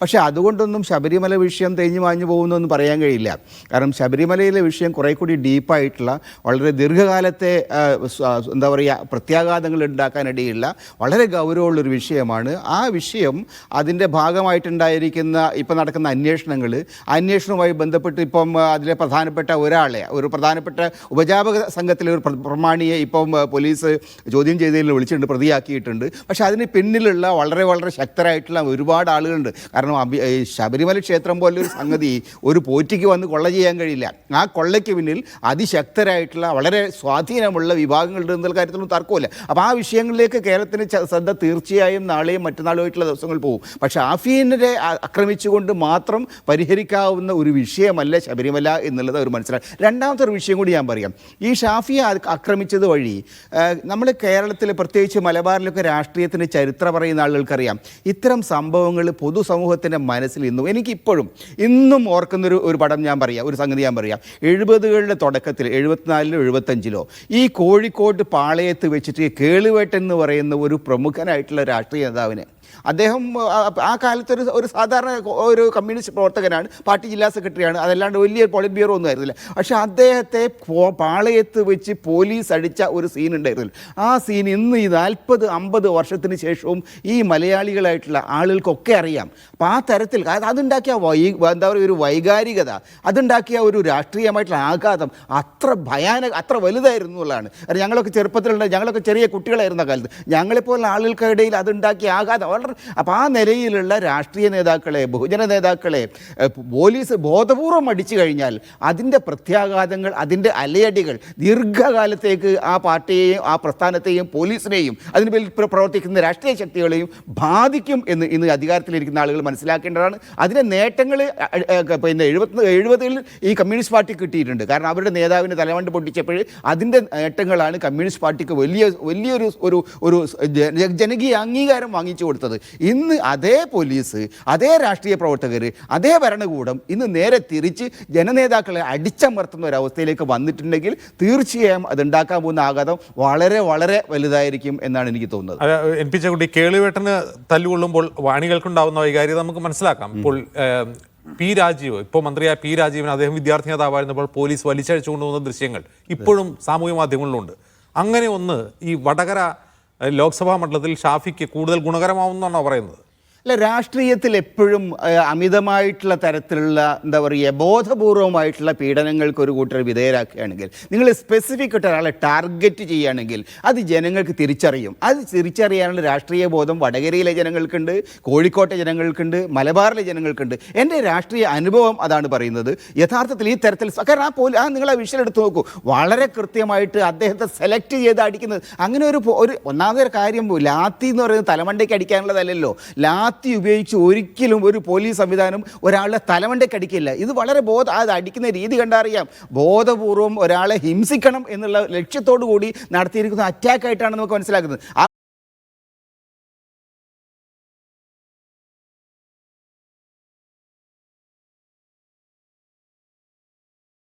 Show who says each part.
Speaker 1: പക്ഷേ അതുകൊണ്ടൊന്നും ശബരിമല വിഷയം തേഞ്ഞു മാഞ്ഞു പോകുന്നൊന്നും പറയാൻ കഴിയില്ല. കാരണം ശബരിമലയിലെ വിഷയം കുറെ കൂടി ഡീപ്പായിട്ടുള്ള വളരെ ദീർഘകാലത്തെ എന്താ പറയുക പ്രത്യാഘാതങ്ങൾ ഉണ്ടാക്കാനിടയില്ല വളരെ ഗൗരവമുള്ളൊരു വിഷയമാണ്. ആ വിഷയം അതിന്റെ ഭാഗമായിട്ടുണ്ടായിരിക്കുന്ന ഇപ്പം നടക്കുന്ന അന്വേഷണങ്ങൾ അന്വേഷണവുമായി ബന്ധപ്പെട്ട് ഇപ്പം അതിലെ പ്രധാനപ്പെട്ട ഒരാളെ ഒരു പ്രധാനപ്പെട്ട ഉപജാപക സംഘത്തിലെ ഒരു പ്രമാണിയെ ഇപ്പം പോലീസ് ചോദ്യം ചെയ്തതിൽ വിളിച്ചിട്ടുണ്ട് പ്രതിയാക്കിയിട്ടുണ്ട്. പക്ഷേ അതിന് പിന്നിലുള്ള വളരെ വളരെ ശക്തരായിട്ടുള്ള ഒരുപാട് ആളുകളുണ്ട്. കാരണം ശബരിമല ക്ഷേത്രം പോലൊരു സംഗതി ഒരു പോറ്റിക്ക് വന്ന് കൊള്ള ചെയ്യാൻ കഴിയില്ല. ആ കൊള്ളയ്ക്ക് പിന്നിൽ അതിശക്തരായിട്ടുള്ള വളരെ സ്വാധീനമുള്ള വിഭാഗങ്ങളുണ്ട് എന്നുള്ള കാര്യത്തിലൊന്നും തർക്കമില്ല അപ്പോൾ ആ വിഷയങ്ങളിലേക്ക് കേരളത്തിന് ശ്രദ്ധ തീർച്ചയായും നാളെയും മറ്റന്നാളുമായിട്ടുള്ള ദിവസങ്ങൾ പോകും. പക്ഷേ ആഫീനെ ആക്രമിച്ചുകൊണ്ട് മാത്രം പരിഹരിക്കാവുന്ന ഒരു വിഷയമല്ല ശബരിമല എന്നുള്ളത് അവർ മനസ്സിലാക്കി. രണ്ടാമത്തെ ഒരു വിഷയം കൂടി ഞാൻ പറയാം. ഈ ഷാഫിയെ ആക്രമിച്ചത് വഴി നമ്മൾ കേരളത്തിൽ പ്രത്യേകിച്ച് മലബാറിലൊക്കെ രാഷ്ട്രീയത്തിന്റെ ചരിത്രം പറയുന്ന ആളുകൾക്കറിയാം. ഇത്തരം സംഭവങ്ങൾ പൊതുസമൂഹത്തിന്റെ മനസ്സിൽ ഇന്നും എനിക്കിപ്പോഴും ഇന്നും ഓർക്കുന്നൊരു ഒരു പടം ഞാൻ പറയാം ഒരു സംഗതി ഞാൻ പറയാം. എഴുപതുകളുടെ തുടക്കത്തിൽ എഴുപത്തിനാലിലോ എഴുപത്തഞ്ചിലോ ഈ കോഴിക്കോട് പാളയത്ത് വെച്ചിട്ട് കേളുവേട്ടൻ എന്ന് പറയുന്ന ഒരു പ്രമുഖനായിട്ടുള്ള രാഷ്ട്രീയ നേതാവിനെ അദ്ദേഹം ആ, കാലത്ത് ഒരു സാധാരണ ഒരു കമ്മ്യൂണിസ്റ്റ് പ്രവർത്തകനാണ് പാർട്ടി ജില്ലാ സെക്രട്ടറിയാണ് അതല്ലാണ്ട് വലിയ പോളിറ്റ് ബ്യൂറോ ഒന്നും ആയിരുന്നില്ല. പക്ഷേ അദ്ദേഹത്തെ പാളയത്ത് വെച്ച് പോലീസ് അടിച്ച ഒരു സീൻ ഉണ്ടായിരുന്നില്ല ആ സീൻ ഇന്ന് ഈ നാൽപ്പത് അമ്പത് വർഷത്തിന് ശേഷവും ഈ മലയാളികളായിട്ടുള്ള ആളുകൾക്കൊക്കെ അറിയാം. അപ്പോൾ ആ തരത്തിൽ അത് അതുണ്ടാക്കിയ വൈ എന്താ പറയുക ഒരു വൈകാരികത അതുണ്ടാക്കിയ ഒരു രാഷ്ട്രീയമായിട്ടുള്ള ആഘാതം അത്ര ഭയാനക അത്ര വലുതായിരുന്നു എന്നുള്ളതാണ്. ഞങ്ങളൊക്കെ ചെറുപ്പത്തിലുണ്ട് ഞങ്ങളൊക്കെ ചെറിയ കുട്ടികളായിരുന്ന കാലത്ത്. ഞങ്ങളെപ്പോലുള്ള ആളുകൾക്കിടയിൽ അതുണ്ടാക്കിയ ആഘാതം വളരെ അപ്പോൾ ആ നിലയിലുള്ള രാഷ്ട്രീയ നേതാക്കളെ ബഹുജന നേതാക്കളെ പോലീസ് ബോധപൂർവം അടിച്ചു കഴിഞ്ഞാൽ അതിന്റെ പ്രത്യാഘാതങ്ങൾ അതിന്റെ അലയടികൾ ദീർഘകാലത്തേക്ക് ആ പാർട്ടിയെയും ആ പ്രസ്ഥാനത്തെയും പോലീസിനെയും അതിന് പേരിൽ പ്രവർത്തിക്കുന്ന രാഷ്ട്രീയ ശക്തികളെയും ബാധിക്കും എന്ന് ഇന്ന് അധികാരത്തിലിരിക്കുന്ന ആളുകൾ മനസ്സിലാക്കേണ്ടതാണ്. അതിന്റെ നേട്ടങ്ങൾ പിന്നെ എഴുപത്തി എഴുപതിൽ ഈ കമ്മ്യൂണിസ്റ്റ് പാർട്ടി കിട്ടിയിട്ടുണ്ട്. കാരണം അവരുടെ നേതാവിന് തലവണ്ട് പൊട്ടിച്ചപ്പോൾ അതിന്റെ നേട്ടങ്ങളാണ് കമ്മ്യൂണിസ്റ്റ് പാർട്ടിക്ക് വലിയ വലിയൊരു ഒരു ഒരു ജനകീയ അംഗീകാരം വാങ്ങിച്ചു കൊടുത്തത്. ഇന്ന് അതേ പോലീസ് അതേ രാഷ്ട്രീയ പ്രവർത്തകർ അതേ ഭരണകൂടം ഇന്ന് നേരെ തിരിച്ച് ജനനേതാക്കളെ അടിച്ചമർത്തുന്ന ഒരവസ്ഥയിലേക്ക് വന്നിട്ടുണ്ടെങ്കിൽ തീർച്ചയായും അത് ഉണ്ടാക്കാൻ പോകുന്ന ആഘാതം വളരെ വളരെ വലുതായിരിക്കും എന്നാണ് എനിക്ക് തോന്നുന്നത്.
Speaker 2: എൻ പി ചെക്കുട്ടി കേളുവേട്ടന് തല്ലുകൊള്ളുമ്പോൾ വാണികൾക്കുണ്ടാവുന്ന വൈകാര്യം നമുക്ക് മനസ്സിലാക്കാം. ഇപ്പോൾ പി രാജീവ് ഇപ്പോൾ മന്ത്രിയായ പി രാജീവൻ അദ്ദേഹം വിദ്യാർത്ഥി നേതാവായിരുന്നപ്പോൾ പോലീസ് വലിച്ചഴിച്ചു കൊണ്ടുപോകുന്ന ദൃശ്യങ്ങൾ ഇപ്പോഴും സാമൂഹ്യ മാധ്യമങ്ങളിലുണ്ട്. അങ്ങനെ ഒന്ന് ഈ വടകര ലോക്സഭാ മണ്ഡലത്തിൽ ഷാഫിക്ക് കൂടുതൽ ഗുണകരമാവുമെന്നാണോ പറയുന്നത്?
Speaker 1: അല്ല രാഷ്ട്രീയത്തിൽ എപ്പോഴും അമിതമായിട്ടുള്ള തരത്തിലുള്ള എന്താ പറയുക ബോധപൂർവമായിട്ടുള്ള പീഡനങ്ങൾക്ക് ഒരു കൂട്ടർ വിധേയരാക്കുകയാണെങ്കിൽ നിങ്ങൾ സ്പെസിഫിക് ആയിട്ട് ഒരാളെ ടാർഗറ്റ് ചെയ്യുകയാണെങ്കിൽ അത് ജനങ്ങൾക്ക് തിരിച്ചറിയും. അത് തിരിച്ചറിയാനുള്ള രാഷ്ട്രീയ ബോധം വടകരയിലെ ജനങ്ങൾക്കുണ്ട് കോഴിക്കോട്ടെ ജനങ്ങൾക്കുണ്ട് മലബാറിലെ ജനങ്ങൾക്കുണ്ട്. എന്റെ രാഷ്ട്രീയ അനുഭവം അതാണ് പറയുന്നത്. യഥാർത്ഥത്തിൽ ഈ തരത്തിൽ കാരണം ആ പോലീ ആ നിങ്ങൾ ആ വിഷയം എടുത്ത് നോക്കൂ. വളരെ കൃത്യമായിട്ട് അദ്ദേഹത്തെ സെലക്ട് ചെയ്ത് അടിക്കുന്നത്. അങ്ങനെ ഒരു ഒരു ഒന്നാമതൊരു കാര്യം ലാത്തി എന്ന് പറയുന്നത് തലമണ്ടയ്ക്ക് അടിക്കാനുള്ളതല്ലല്ലോ. ലാത്തി ഉപയോഗിച്ച് ഒരിക്കലും ഒരു പോലീസ് സംവിധാനം ഒരാളുടെ തലമണ്ടയ്ക്ക് അടിക്കില്ല. ഇത് വളരെ ബോധ അത് അടിക്കുന്ന രീതി കണ്ടറിയാം. ബോധപൂർവം ഒരാളെ ഹിംസിക്കണം എന്നുള്ള ലക്ഷ്യത്തോടു കൂടി നടത്തിയിരിക്കുന്ന അറ്റാക്കായിട്ടാണ് നമുക്ക് മനസ്സിലാക്കുന്നത്.